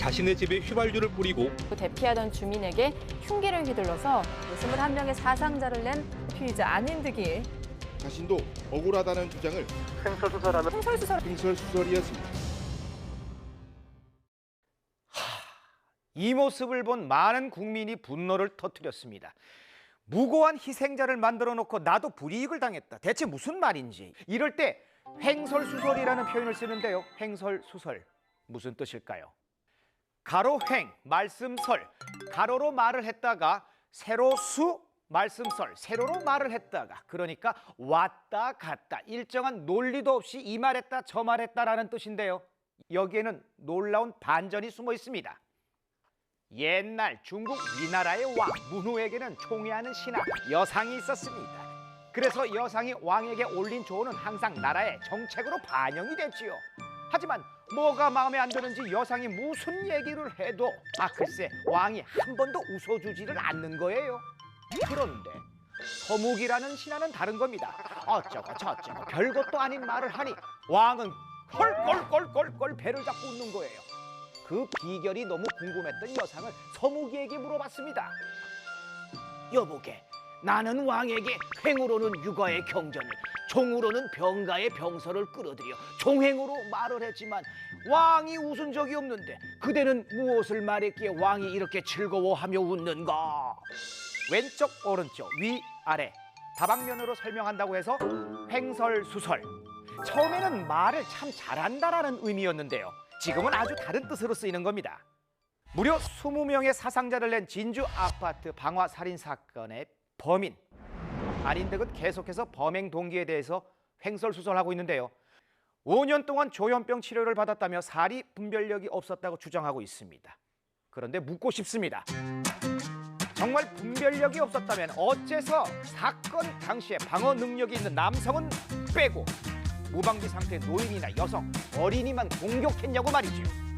자신의 집에 휘발유를 뿌리고 대피하던 주민에게 흉기를 휘둘러서 21명의 사상자를 낸 피의자 안인득이 자신도 억울하다는 주장을 횡설수설하는 횡설수설 횡설수설이었습니다. 이 모습을 본 많은 국민이 분노를 터뜨렸습니다. 무고한 희생자를 만들어 놓고 나도 불이익을 당했다. 대체 무슨 말인지. 이럴 때 횡설수설이라는 표현을 쓰는데요. 횡설수설 무슨 뜻일까요? 가로횡 말씀설 가로로 말을 했다가 세로수 말씀설 세로로 말을 했다가 그러니까 왔다 갔다 일정한 논리도 없이 이 말했다 저 말했다라는 뜻인데요. 여기에는 놀라운 반전이 숨어 있습니다. 옛날 중국 위나라의 왕 문후에게는 총애하는 신하 여상이 있었습니다. 그래서 여상이 왕에게 올린 조언은 항상 나라의 정책으로 반영이 됐지요. 하지만 뭐가 마음에 안 드는지 여상이 무슨 얘기를 해도 아 글쎄 왕이 한 번도 웃어주지를 않는 거예요. 그런데 서묵이라는 신하는 다른 겁니다. 어쩌고 저쩌고 별것도 아닌 말을 하니 왕은 껄껄껄껄껄 배를 잡고 웃는 거예요. 그 비결이 너무 궁금했던 여상은 서무기에게 물어봤습니다. 여보게, 나는 왕에게 횡으로는 육아의 경전을, 종으로는 병가의 병서를 끌어들여 종횡으로 말을 했지만 왕이 웃은 적이 없는데 그대는 무엇을 말했기에 왕이 이렇게 즐거워하며 웃는가? 왼쪽 오른쪽 위 아래 다방면으로 설명한다고 해서 횡설수설. 처음에는 말을 참 잘한다라는 의미였는데요. 지금은 아주 다른 뜻으로 쓰이는 겁니다. 무려 20명의 사상자를 낸 진주 아파트 방화 살인 사건의 범인 안인득은 계속해서 범행 동기에 대해서 횡설수설하고 있는데요. 5년 동안 조현병 치료를 받았다며 사리 분별력이 없었다고 주장하고 있습니다. 그런데 묻고 싶습니다. 정말 분별력이 없었다면 어째서 사건 당시에 방어 능력이 있는 남성은 빼고 무방비 상태의 노인이나 여성, 어린이만 공격했냐고 말이죠.